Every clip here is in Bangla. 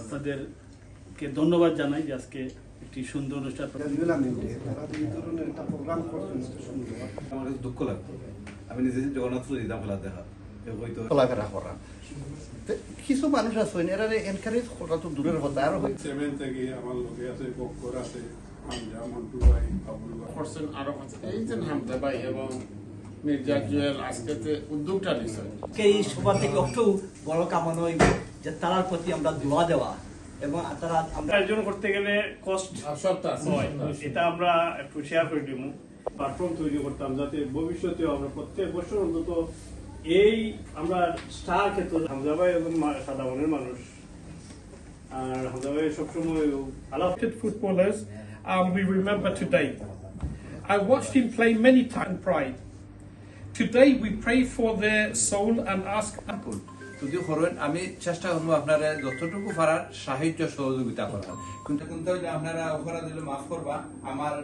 আপনাদের কে ধন্যবাদ জানাই যে আজকে একটি সুন্দর অনুষ্ঠান আমার দুঃখ লাগতো। আমি নিজে জগন্নাথ দেখা চলাফেরা করা কিছু মানুষ আছে এরা এনকারেজ করা দূরের কথা আর হয় সেভেন থেকে আমার লোকে আছে বক্কর আছে হামজা মন্টু ভাই বাবুল ভাই করছেন আরও আছে এই যে হামদা ভাই এবং মির্জা জুয়েল আজকে যে উদ্যোগটা নিছেন এই সভা থেকে একটু বড় কামানো হইব যে তারার প্রতি আমরা দোয়া দেওয়া এবং তারা আমরা আয়োজন করতে গেলে কষ্ট হয় এটা আমরা একটু শেয়ার করে দিব প্ল্যাটফর্ম তৈরি করতাম যাতে ভবিষ্যতে আমরা প্রত্যেক বছর অন্তত এই আমরা স্টার ক্ষেত্রে হামজা ভাই এবং মনের মানুষ আর হামজা ভাই সবসময় আলাপ footballers um, we remember today. I watched him play many times pride. Today we pray for their soul and ask যদি করেন আমি চেষ্টা করব আপনারা যতটুকু পারার সাহায্য সহযোগিতা করার কিন্তু কিন্তু হইলে আপনারা ওখানে দিলে মাফ করবা আমার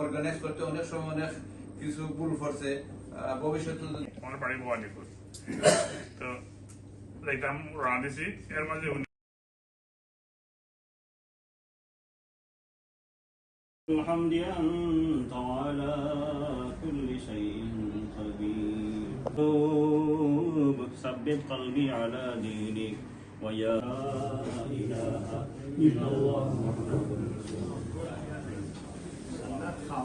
অর্গানাইজ করতে অনেক সময় অনেক কিছু ভুল করছে আহ, ভবিষ্যতে যদি আমার বাড়ি বোয়ালিপুর তো দেখলাম রানা দিছি এর মাঝে উনি الحمد أنت على كل شيء قدير ثبت قلبي على دينك ويا إله إلا الله